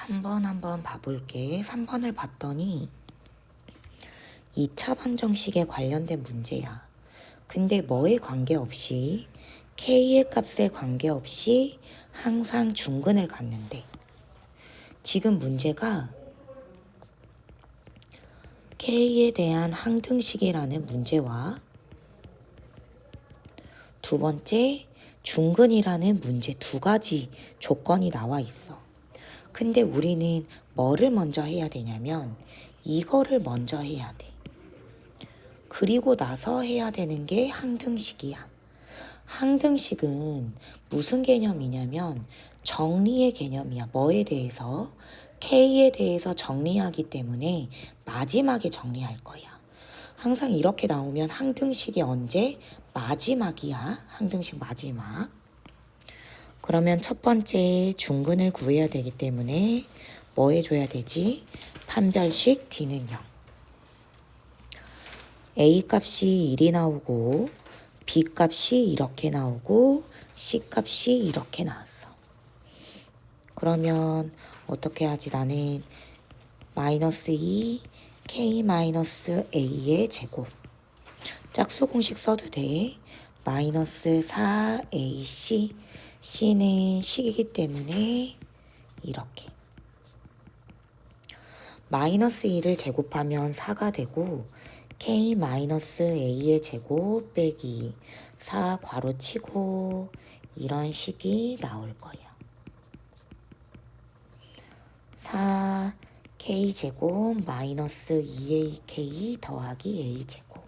3번 한번 봐볼게. 3번을 봤더니 2차 방정식에 관련된 문제야. 근데 뭐에 관계없이 k의 값에 관계없이 항상 중근을 갖는데 지금 문제가 k에 대한 항등식이라는 문제와 두 번째 중근이라는 문제 두 가지 조건이 나와 있어. 근데 우리는 뭐를 먼저 해야 되냐면 이거를 먼저 해야 돼. 그리고 나서 해야 되는 게 항등식이야. 항등식은 무슨 개념이냐면 정리의 개념이야. 뭐에 대해서? K에 대해서 정리하기 때문에 마지막에 정리할 거야. 항상 이렇게 나오면 항등식이 언제? 마지막이야. 항등식 마지막. 그러면 첫 번째 중근을 구해야 되기 때문에 뭐 해줘야 되지? 판별식 D는 0. A 값이 1이 나오고 B 값이 이렇게 나오고 C 값이 이렇게 나왔어. 그러면 어떻게 하지? 나는 마이너스 2 K 마이너스 A의 제곱. 짝수 공식 써도 돼. 마이너스 4AC. C는 식이기 때문에 이렇게. 마이너스 2를 제곱하면 4가 되고 K 마이너스 A의 제곱 빼기 4 괄호 치고 이런 식이 나올 거예요. 4 K 제곱 마이너스 2AK 더하기 A 제곱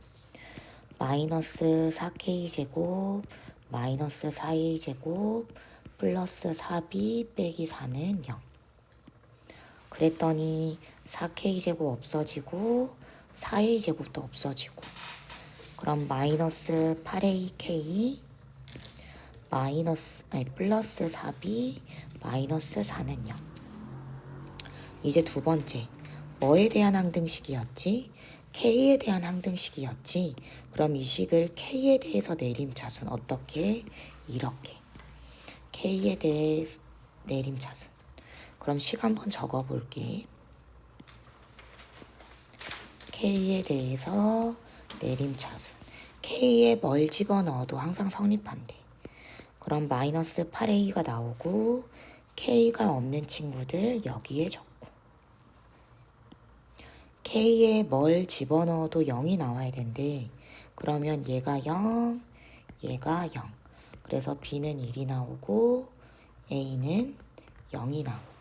마이너스 4K 제곱 마이너스 4A 제곱 플러스 4B 빼기 4는 0 그랬더니 4K 제곱 없어지고 4A 제곱도 없어지고. 그럼 마이너스 8AK 마이너스 아니 플러스 4B 마이너스 4는 0 이제 두 번째. 뭐에 대한 항등식이었지? K에 대한 항등식이었지. 그럼 이 식을 K에 대해서 내림차순 어떻게? 이렇게. K에 대해 내림차순. 그럼 식 한번 적어 볼게. K에 대해서 내림차순. K에 뭘 집어넣어도 항상 성립한대. 그럼 마이너스 8A가 나오고 K가 없는 친구들 여기에 적고 K에 뭘 집어넣어도 0이 나와야 된대. 그러면 얘가 0, 얘가 0. 그래서 B는 1이 나오고 A는 0이 나오고.